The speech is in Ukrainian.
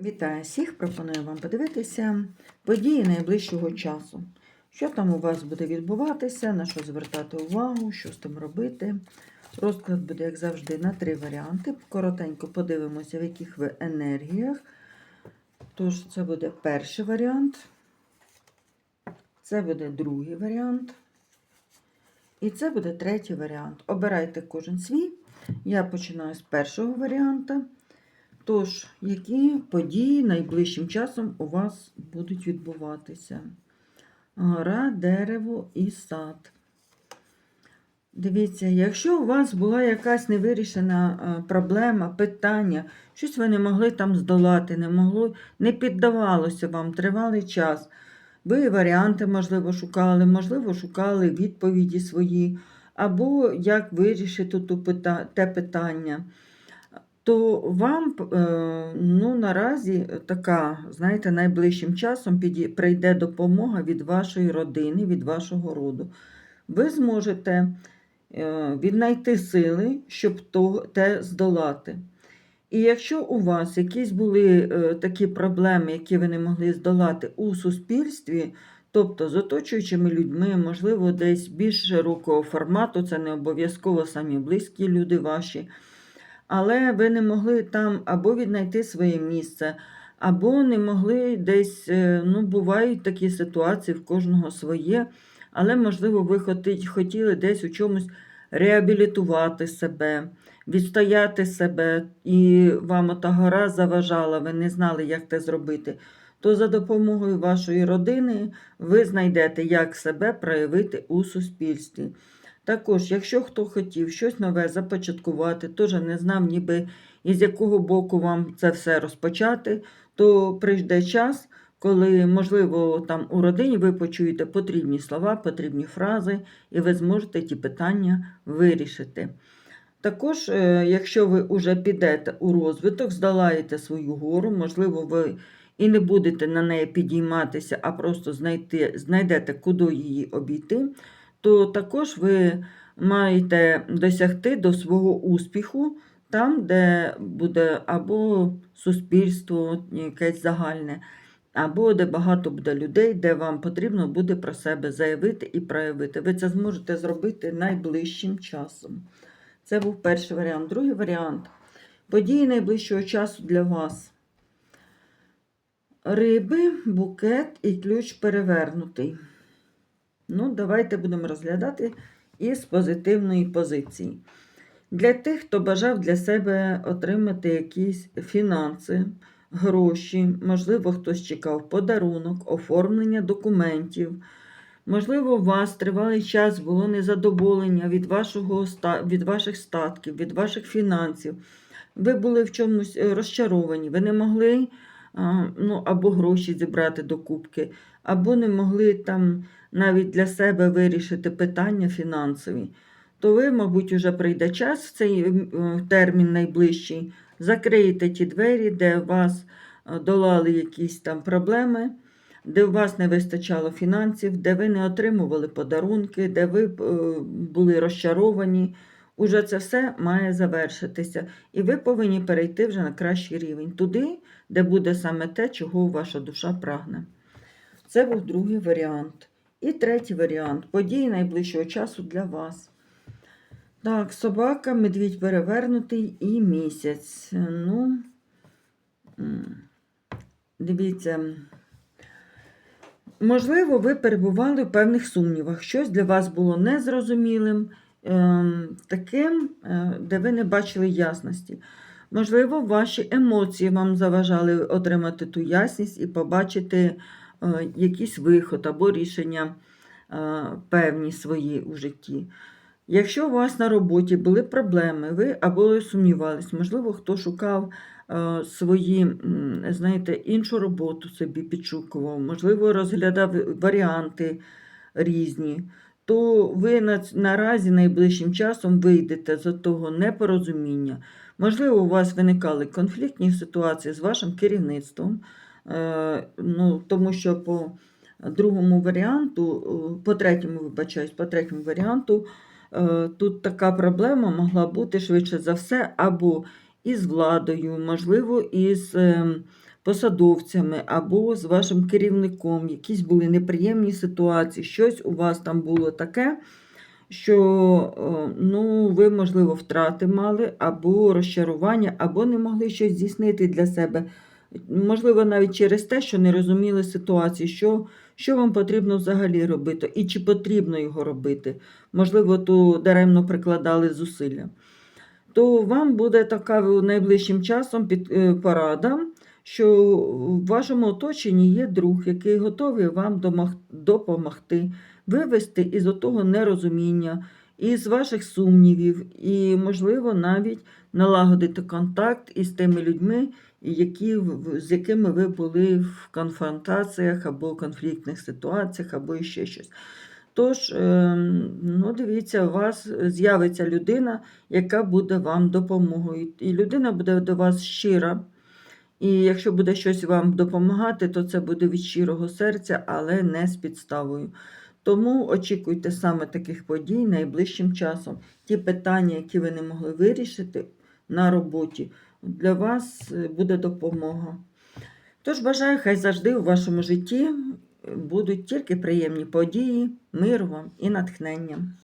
Вітаю всіх! Пропоную вам подивитися події найближчого часу. Що там у вас буде відбуватися, на що звертати увагу, що з тим робити. Розклад буде, як завжди, на три варіанти. Коротенько подивимося, в яких ви енергіях. Тож, це буде перший варіант, це буде другий варіант. І це буде третій варіант. Обирайте кожен свій. Я починаю з першого варіанта. Тож, які події найближчим часом у вас будуть відбуватися? Гора, дерево і сад. Дивіться, якщо у вас була якась невирішена е, проблема, питання, щось ви не могли там здолати, не могло, не піддавалося вам тривалий час. Ви варіанти, можливо, шукали, можливо, шукали відповіді свої, або як вирішити те питання то вам е, ну, наразі така, знаєте, найближчим часом прийде допомога від вашої родини, від вашого роду. Ви зможете е, віднайти сили, щоб те здолати. І якщо у вас якісь були е, такі проблеми, які ви не могли здолати у суспільстві, тобто з оточуючими людьми, можливо, десь більш широкого формату, це не обов'язково самі близькі люди ваші але ви не могли там або віднайти своє місце, або не могли десь, е, ну, бувають такі ситуації, в кожного своє, але, можливо, ви хотіли десь у чомусь реабілітувати себе, відстояти себе, і вам ота гора заважала, ви не знали, як це зробити. То за допомогою вашої родини ви знайдете, як себе проявити у суспільстві. Також, якщо хто хотів щось нове започаткувати, теж не знав, ніби із якого боку вам це все розпочати, то прийде час, коли, можливо, там у родині ви почуєте потрібні слова, потрібні фрази, і ви зможете ті питання вирішити. Також, е, якщо ви вже підете у розвиток, здолаєте свою гору, можливо, ви і не будете на неї підійматися, а просто знайти, знайдете, куди її обійти, то також ви маєте досягти до свого успіху там, де буде або суспільство якесь загальне, або де багато буде людей, де вам потрібно буде про себе заявити і проявити. Ви це зможете зробити найближчим часом. Це був перший варіант. Другий варіант події найближчого часу для вас. Риби, букет і ключ перевернутий. Ну, давайте будемо розглядати із позитивної позиції. Для тих, хто бажав для себе отримати якісь фінанси, гроші, можливо, хтось чекав подарунок, оформлення документів. Можливо, у вас тривалий час було незадоволення від, вашого, від ваших статків, від ваших фінансів. Ви були в чомусь е, розчаровані, ви не могли ну, або гроші зібрати до кубки, або не могли там навіть для себе вирішити питання фінансові, то ви, мабуть, уже прийде час в цей е, термін найближчий, закриєте ті двері, де вас е, долали якісь там проблеми, де у вас не вистачало фінансів, де ви не отримували подарунки, де ви е, були розчаровані. Уже це все має завершитися, і ви повинні перейти вже на кращий рівень, туди, де буде саме те, чого ваша душа прагне. Це був другий варіант. І третій варіант події найближчого часу для вас. Так, собака, медвідь перевернутий і місяць. Ну, дивіться. Можливо, ви перебували в певних сумнівах. Щось для вас було незрозумілим, ем, таким, е, де ви не бачили ясності. Можливо, ваші емоції вам заважали отримати ту ясність і побачити е, якийсь виход або рішення е, певні свої у житті. Якщо у вас на роботі були проблеми, ви або сумнівались, можливо, хто шукав е, свої, знаєте, іншу роботу собі підшукував, можливо, розглядав варіанти різні, то ви на, наразі найближчим часом вийдете з того непорозуміння. Можливо, у вас виникали конфліктні ситуації з вашим керівництвом, е, ну, тому що по другому варіанту, е, по третьому, вибачаюсь, по третьому варіанту, е, тут така проблема могла бути швидше за все, або із владою, можливо, із посадовцями або з вашим керівником, якісь були неприємні ситуації, щось у вас там було таке, що е, ну, ви, можливо, втрати мали, або розчарування, або не могли щось здійснити для себе. Можливо, навіть через те, що не розуміли ситуації, що, що вам потрібно взагалі робити, і чи потрібно його робити. Можливо, то даремно прикладали зусилля. То вам буде така найближчим часом під, е, порада, що в вашому оточенні є друг, який готовий вам допомогти, вивести із отого нерозуміння, із ваших сумнівів, і, можливо, навіть налагодити контакт із тими людьми, які, з якими ви були в конфронтаціях або конфліктних ситуаціях, або ще щось. Тож, ем, ну, дивіться, у вас з'явиться людина, яка буде вам допомогою. І людина буде до вас щира. І якщо буде щось вам допомагати, то це буде від щирого серця, але не з підставою. Тому очікуйте саме таких подій найближчим часом. Ті питання, які ви не могли вирішити на роботі, для вас е, буде допомога. Тож бажаю, хай завжди у вашому житті будуть тільки приємні події, мир вам і натхнення.